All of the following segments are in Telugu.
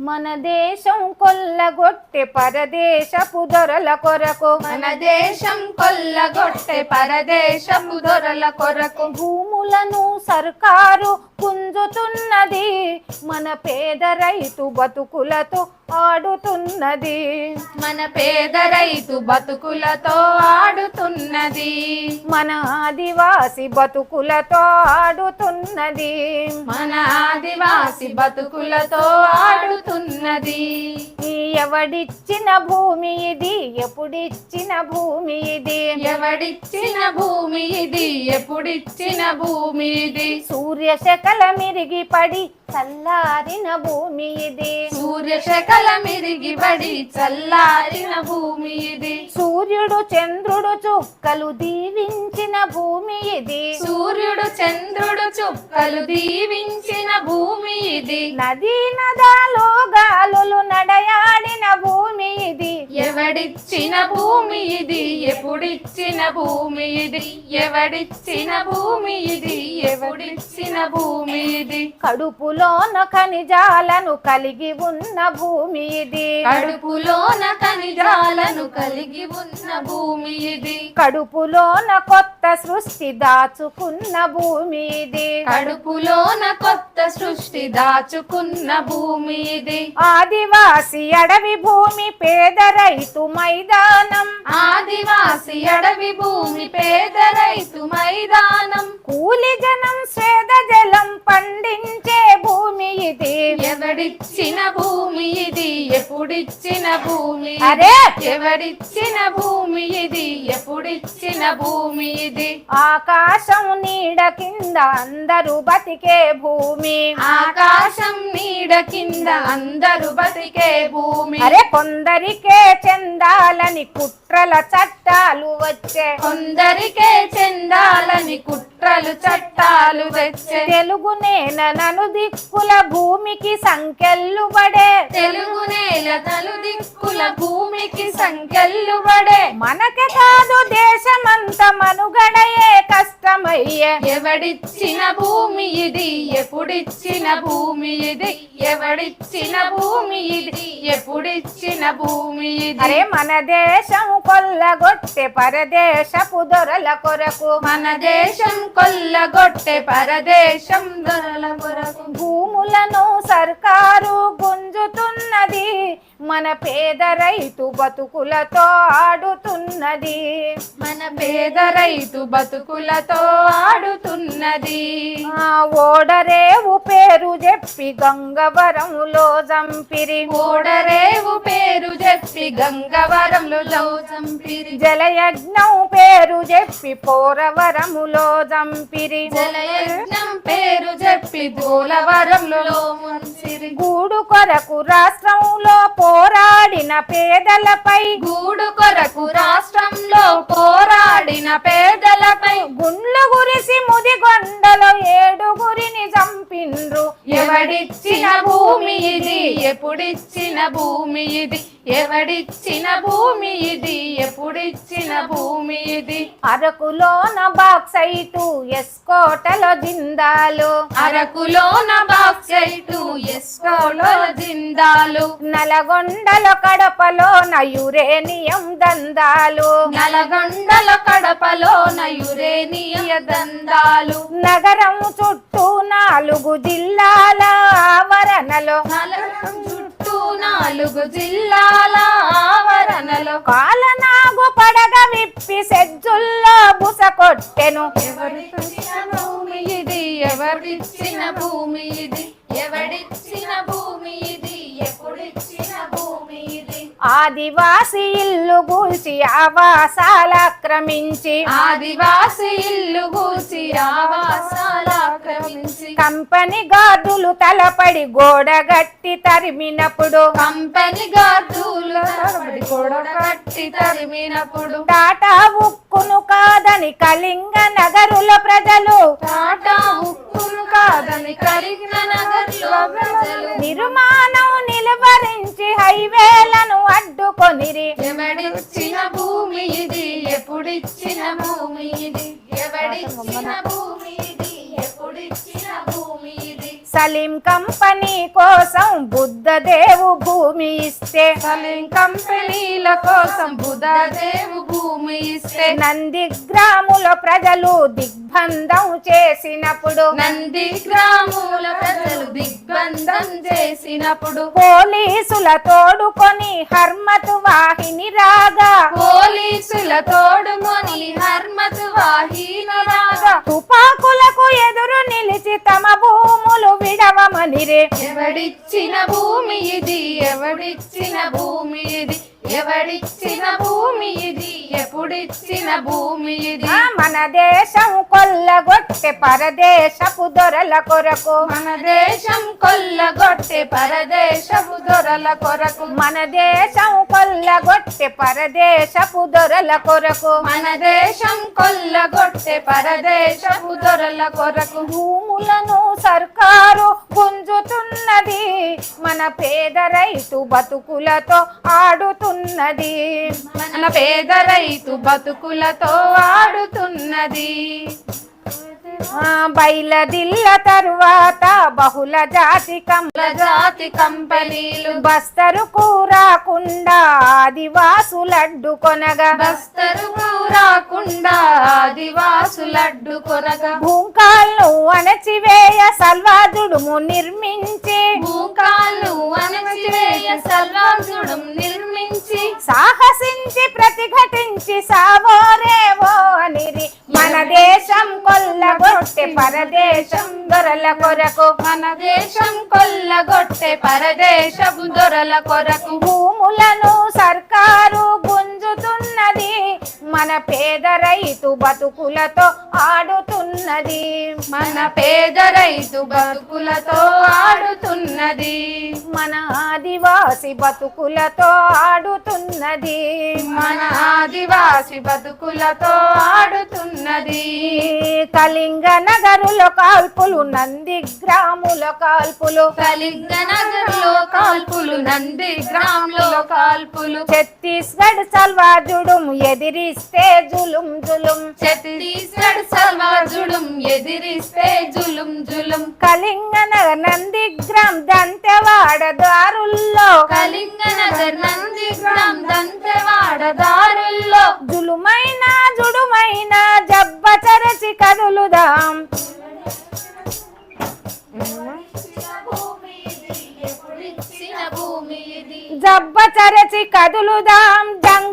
మన దేశం కొల్లగొట్టె పరదేశపు దొరల కొరకు. మన దేశం కొల్లగొట్టె పరదేశపు దొరల కొరకు. భూములను సర్కారు పుంజుతున్నది మన పేద రైతు బతుకులతో ఆడుతున్నది. మన పేద రైతు బతుకులతో ఆడుతున్నది. మన ఆదివాసి బతుకులతో ఆడుతున్నది. మన ఆదివాసి బతుకులతో ఆడుతున్నది. ఈ ఎవడిచ్చిన భూమి ఇది? ఎప్పుడిచ్చిన భూమి ఇది? ఎవడిచ్చిన భూమి ఇది? ఎప్పుడిచ్చిన భూమి ఇది? సూర్య శకల మిరిగి పడి చల్లారిన భూమి ఇది సూర్య శకల మిరిగి బడి చల్లారిన భూమి ఇది సూర్యుడు చంద్రుడు చుక్కలు దీవించిన భూమి ఇది సూర్యుడు చంద్రుడు చుక్కలు దీవించిన భూమి ఇది నదీ నదాలో గాలులు నడయాడిన భూమి ఇది ఎవడిచ్చిన భూమి ఇది ఎప్పుడిచ్చిన భూమి ఇది ఎవడిచ్చిన భూమి ఇది ఎప్పుడిచ్చిన భూమి ఇది కడుపులోన ఖనిజాలను కలిగి ఉన్న భూమి ఇది కడుపులోన ఖనిజాలను కలిగి ఉన్న భూమి ఇది కడుపులోన కొత్త సృష్టి దాచుకున్న భూమి ఇది కడుపులోన కొత్త సృష్టి దాచుకున్న భూమి ఇది ఆదివాసి అడవి భూమి పేద రైతు మైదానం. ఆదివాసి అడవి భూమి పేద రైతు మైదానం. కూలి జనం స్వేద జలం పండించే భూమి ఇది. ఎవడిచ్చిన భూమి ఇది? ఎప్పుడిచ్చిన భూమి? అరే! ఎవడిచ్చిన భూమి ఇది? ఎప్పుడిచ్చిన భూమి ఇది? ఆకాశం నీడ కింద అందరూ బతికే భూమి. ఆకాశం నీడ కింద అందరు బతికే భూమి. అరే కొందరికే చెందాలని కుట్రల చట్టాలు వచ్చే. కొందరికే చెందాలని కుట్రలు చట్టాలు తెచ్చే తెలుగు నేల నలు దిక్కుల భూమికి సంఖ్యలు పడే. తెలుగు నేల తలు దిక్కుల భూమికి సంఖ్యలు పడే. మనకే కాదు దేశమంత మనుగడయే కష్టమయ్యే. ఎవడిచ్చిన భూమి ఇది ఎప్పుడిచ్చిన భూమి ఇది? ఎవడిచ్చిన భూమి ఇది ఎప్పుడిచ్చిన భూమి ఇది? అరే మన దేశం కొల్లగొట్టె పరదేశపు దొరల కొరకు. మన దేశం కొల్లగొట్టె పరదేశం దొరల కొరకు. భూములను సర్కారు గుంజుతున్నది. మన పేద రైతు బతుకులతో ఆడుతున్నది. మన పేద రైతు బతుకులతో ఆడుతున్నది. ఆ ఓడరేవు పేరు చెప్పి గంగవరంలో జంపిరి ఓడరేవు పేరు చెప్పి గంగవరంలో చంపిరి. జలయజ్ఞం పేరు చెప్పి పోరవరములో జంపిరి జలయజ్ఞం పేరు చెప్పి దూలవరంలో ముంచిరి. గూడు కొరకు రాష్ట్రంలో పోరాడిన పేదలపై గూడు కొరకు రాష్ట్రంలో పోరాడిన పేదలపై గుండ్లు గురిసి ముదిగొండలో ఏడుగురిని చంపిండ్రు ఎవడిచ్చిన భూమి ఇది? ఎప్పుడిచ్చిన భూమి ఇది? ఎవడిచ్చిన భూమి ఇది? ఎప్పుడిచ్చిన భూమి ఇది? అరకులోన బాక్సైటు ఎస్కోటలో జిందాలు. అరకులోన బాక్సైటు ఎస్కోలో జిందాలు. నలగొండల కడపలోన యురేనియం దందాలు. నలగొండల కడపలోన యురేనియ దందాలు. నగరం చుట్టూ నాలుగు జిల్లాల ఆవరణలో. నలగొండ చుట్టూ నాలుగు జిల్లాల ఆవరణలో. కాలనాగు పడగ విప్పి సెజ్జుల్లో బుస కొట్టెను. ఎవరిచ్చిన భూమి ఇది ఎవరిచ్చిన భూమి ఇది ఎవడిచ్చిన ఆదివాసి ఇల్లు గూల్చి ఆవాసాల ఆక్రమించి ఆదివాసి ఇల్లు గూసి ఆవాసాల ఆక్రమించి కంపెనీ గార్డులు తలపడి గోడగట్టి తరిమినప్పుడు కంపెనీ గార్డుల తరబడి గోడ కట్టి తరిమినప్పుడు టాటా ఉక్కును కాదని కళింగ నగరుల ప్రజలు. టాటా ఉక్కును కాదని కరిగిన నగర్లో ప్రజలు. నిర్మాణం నిలువరించి హైవేలను అడ్డుకొనిరి. ఎవడిచ్చిన భూమి ఇది ఎప్పుడిచ్చిన భూమి? సలీం కంపెనీ కోసం బుద్ధ బుద్ధదేవు భూమి ఇస్తే. సలీం కంపెనీల కోసం బుధదేవు భూమి ఇస్తే. నంది గ్రాముల ప్రజలు దిగ్బంధం చేసినప్పుడు. నంది గ్రాముల ప్రజలు దిగ్బంధం చేసినప్పుడు. పోలీసుల తోడుకొని హర్మతు వాహిని రాగా. పోలీసుల తోడుకొని హర్మత్ వాహిని రాగా. తుపాకులకు ఎదురు నిలిచి తమ భూములు విడవమని రే ఎవడిచ్చిన భూమి ఇది ఎవడిచ్చిన భూమి ఇది ఎవడిచ్చిన భూమి ఇది ఎప్పుడిచ్చిన భూమి ఇది మన దేశం కొల్లగొట్టె పరదేశపు దొరల కొరకు. మన దేశం కొల్లగొట్టె పరదేశపు దొరల కొరకు. మన దేశం కొల్లగొట్టె పరదేశపు దొరల కొరకు. మన దేశం కొల్లగొట్టె పరదేశపు దొరల కొరకు. భూములను సర్కారు పేద రైతు బతుకులతో ఆడుతున్నది. మన పేద రైతు బతుకులతో ఆడుతున్నది. బయలదిల్ల తరువాత బహుళ జాతి కుల జాతి కంపెనీలు బస్తరుకు రాకుండా ఆదివాసులడ్డు కొనగా. బస్తరు రాకుండా ఆదివాసులడ్డు కొరగా భూంకాళ్ళు అణచివేయ సల్వాదుడుము నిర్మించి. భూకాలు ప్రతిఘటించి సావోరేవో అనిరి మన దేశం కొల్లగొట్టె పరదేశం దొరల కొరకు. మన దేశం కొల్లగొట్టె పరదేశపు దొరల కొరకు. భూములను సర్కారు గుంజుతున్నది. మన పేద రైతు బతుకులతో ఆడుతున్నది. మన పేద రైతు బతుకులతో ఆడుతున్నది. మన ఆదివాసి బతుకులతో ఆడుతున్నది. మన ఆదివాసి బతుకులతో ఆడుతున్నది. కళింగ నగరుల కాల్పులు నంది గ్రాముల కాల్పులు. కలింగ నగర్లో కాల్పులు నంది గ్రామంలో కాల్పులు. ఛత్తీస్గఢ్ సల్వాజుడు ఎదిరిస్తే జులుం జులుం. ఛత్తీస్గఢ్ సమాజుడుం ఎదిరిస్తే జులుం జులుం. కళింగ నగర్ నంది గ్రామ్ దంతెవాడ దారుల్లో కలింగ నగర్ నంది గ్రామ్ దంతెవాడ దారుల్లో జులుమైన జుడుమైన జబ్బ చరచి కదులుదాం. జబ్బ చరచి కదులుదాం.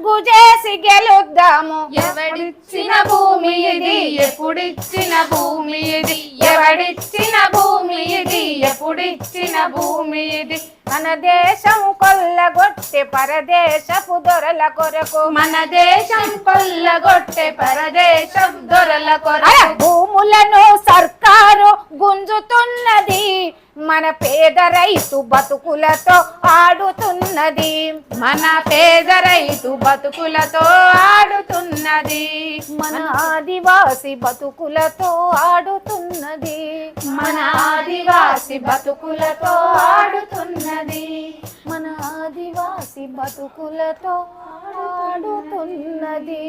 దంగు చేసి గెలుద్దాము. ఎవడిచ్చిన భూమి ఇది ఎప్పుడిచ్చిన భూమి ఇది ఎవడిచ్చిన భూమి ఇది ఎప్పుడిచ్చిన భూమి ఇది మన దేశం కొల్లగొట్టె పరదేశపు దొరల కొరకు. మన దేశం కొల్లగొట్టె పరదేశం దొరల కొరకు. భూములను సర్కారు గుంజుతున్నది. మన పేద రైతు బతుకులతో ఆడుతున్నది. మన పేద రైతు బతుకులతో ఆడుతున్నది. మన ఆదివాసి బతుకులతో ఆడుతున్నది. మన ఆదివాసి బతుకులతో ఆడుతున్నది. మన ఆదివాసి బతుకులతో ఆడుతున్నది.